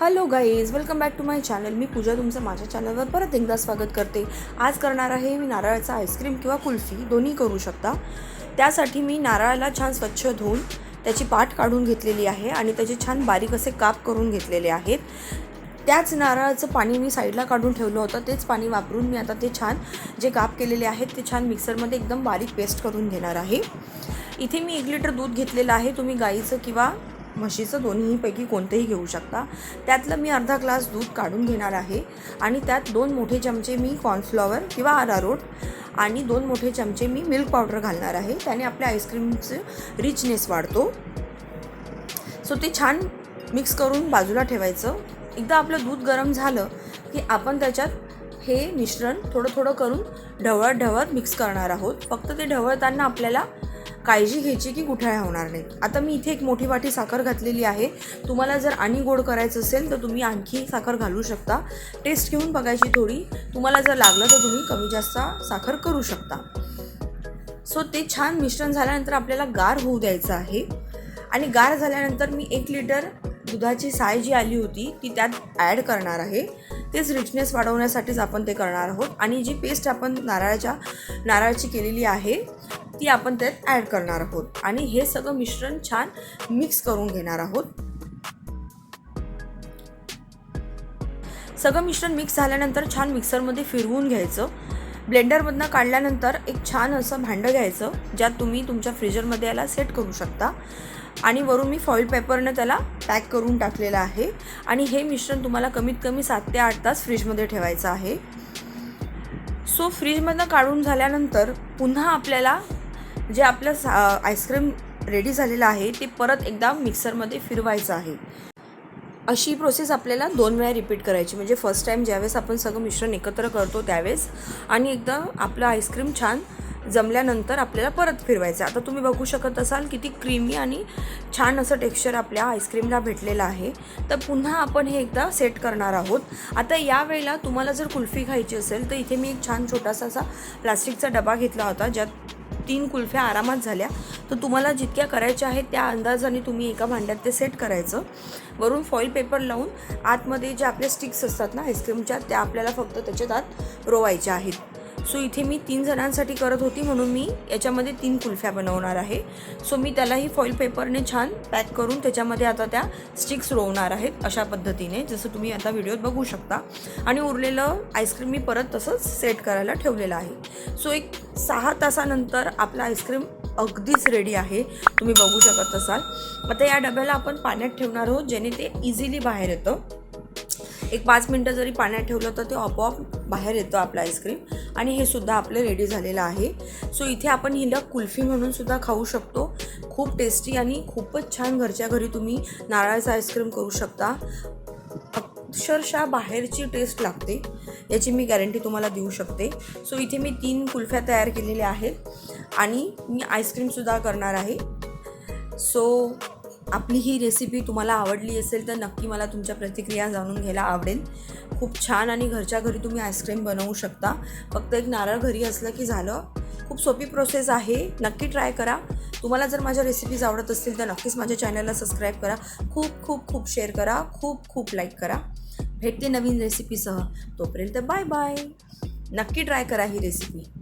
Hello guys welcome back to my channel मी पूजा तुमचं माझ्या चॅनलवर परत एकदा स्वागत करते. आज करणार आहे मी नारळाचा आईस्क्रीम किंवा कुल्फी दोन्ही करू शकता. त्यासाठी मी नारळाला छान स्वच्छ धुवून त्याची पाट काढून घेतलेली आहे आणि त्याचे छान बारीक असे काप करून घेतलेले आहेत. त्याच नारळाचं पाणी मी साईडला काढून ठेवलं होतं. तेच पाणी वापरून मी आता ते छान जे काप केलेले आहेत ते छान मिक्सरमध्ये एकदम बारीक पेस्ट करून घेणार आहे. इथे मी एक लिटर दूध घेतलेलं आहे. तुम्ही गाईचं किंवा म्हशीचं दोन्हीपैकी कोणतंही घेऊ शकता. त्यातलं मी अर्धा ग्लास दूध काढून घेणार आहे आणि त्यात दोन मोठे चमचे मी कॉर्नफ्लॉवर किंवा आरारोट आणि दोन मोठे चमचे मी मिल्क पावडर घालणार आहे. त्याने आपल्या आईस्क्रीमचं रिचनेस वाढतो. सो ते छान मिक्स करून बाजूला ठेवायचं. एकदा आपलं दूध गरम झालं की आपण त्याच्यात हे मिश्रण थोडं थोडं करून ढवळत ढवळत मिक्स करणार आहोत. फक्त ते ढवळताना आपल्याला काळजी घ्यायची की गुठळ्या होणार नाहीत आता मी इथे एक मोठी वाटी साखर घातलेली आहे. तुम्हाला जर आणि गोड करायचं असेल तर तुम्ही आणखी साखर घालू शकता. टेस्ट घेऊन बघायची थोडी. तुम्हाला जर लागलं तर तुम्ही कमी जास्त साखर करू शकता. सो ते छान मिश्रण झाल्यानंतर आपल्याला गार होऊ द्यायचं आहे. आणि गार झाल्यानंतर मी एक लिटर दुधाची साय जी आली होती ती त्यात ॲड करणार आहे. तेच रिचनेस वाढवण्यासाठीच आपण ते करणार आहोत. आणि जी पेस्ट आपण नारळाच्या नारळाची केलेली आहे ती आपण त्यात ॲड करणार आहोत. आणि हे सगळं मिश्रण छान मिक्स करून घेणार आहोत. सगळं मिश्रण मिक्स झाल्यानंतर छान मिक्सरमध्ये फिरवून घ्यायचं. ब्लेंडरमधनं काढल्यानंतर एक छान असं भांडं घ्यायचं ज्यात तुम्ही तुमच्या फ्रीजरमध्ये याला सेट करू शकता. आणि वरून मी फॉईल पेपरनं त्याला पॅक करून टाकलेलं आहे. आणि हे मिश्रण तुम्हाला कमीत कमी सात ते आठ तास फ्रीजमध्ये ठेवायचं आहे. सो फ्रीजमधनं काढून झाल्यानंतर पुन्हा आपल्याला जे आपलं सा आईस्क्रीम रेडी झालेलं आहे ते परत एकदा मिक्सरमध्ये फिरवायचं आहे. अशी प्रोसेस आपल्याला दोन वेळा रिपीट करायची. म्हणजे फर्स्ट टाईम ज्यावेळेस आपण सगळं मिश्रण एकत्र करतो त्यावेळेस आणि एकदा आपलं आईस्क्रीम छान जमल्यानंतर आपल्याला परत फिरवायचं आता तुम्ही बघू शकत असाल किती क्रीमी आणि छान असं टेक्स्चर आपल्या आईस्क्रीमला भेटलेलं आहे. तर पुन्हा आपण हे एकदा सेट करणार आहोत. आता यावेळेला तुम्हाला जर कुल्फी खायची असेल तर इथे मी एक छान छोटासा असा प्लास्टिकचा डबा घेतला होता ज्यात तीन कुल्फ्या आरामात झाल्या. तर तुम्हाला जितक्या करायच्या आहेत त्या अंदाजाने तुम्ही एका भांड्यात ते सेट करायचं. वरून फॉईल पेपर लावून आतमध्ये जे आपले स्टिक्स असतात ना आईस्क्रीमच्या त्या आपल्याला फक्त त्याच्यात आत रोवायच्या आहेत. सो इथे मी तीन जणांसाठी करत होती म्हणून मी याच्यामध्ये तीन कुल्फ्या बनवणार आहे. सो मी त्यालाही फॉईल पेपरने छान पॅक करून त्याच्यामध्ये आता त्या स्टिक्स रोवणार आहेत अशा पद्धतीने जसं तुम्ही आता व्हिडिओत बघू शकता. आणि उरलेलं आईस्क्रीम मी परत तसंच सेट करायला ठेवलेलं आहे. सो एक सहा तासानंतर आपलं आईस्क्रीम अगदीच रेडी आहे. तुम्ही बघू शकत असाल. आता या डब्याला आपण पाण्यात ठेवणार आहोत जेणे ते इझिली बाहेर येतं. एक पाच मिनटं जरी पाण्यात ठेवलं तर ते आपोआप बाहेर येतं आपलं आईस्क्रीम. आणि हे सुद्धा आपलं रेडी झालेलं आहे. सो इथे आपण हिला कुल्फी म्हणून सुद्धा खाऊ शकतो. खूप टेस्टी आणि खूपच छान घरच्या घरी तुम्ही नारळाचं आईस्क्रीम करू शकता. अक्षरशः बाहेरची टेस्ट लागते. याची मी गॅरंटी तुम्हाला देऊ शकते. सो इथे मी तीन कुल्फ्या तयार केलेल्या आहेत. आणि मी आईस्क्रीमसुद्धा करणार आहे. सो आपली ही रेसिपी तुम्हाला आवडली असेल तर नक्की मला तुमच्या प्रतिक्रिया जाणून घ्यायला आवडेल. खूप छान आणि घरच्या घरी तुम्ही आईस्क्रीम बनवू शकता. फक्त एक नारळ घरी असलं की झालं. खूप सोपी प्रोसेस आहे. नक्की ट्राय करा. तुम्हाला जर माझ्या रेसिपीज आवडत असतील तर नक्कीच माझ्या चॅनलला सबस्क्राईब करा. खूप खूप खूप शेअर करा. खूप खूप लाईक करा. भेटते नवीन रेसिपीसह तोपर्यंत बाय बाय नक्की ट्राय करा ही रेसिपी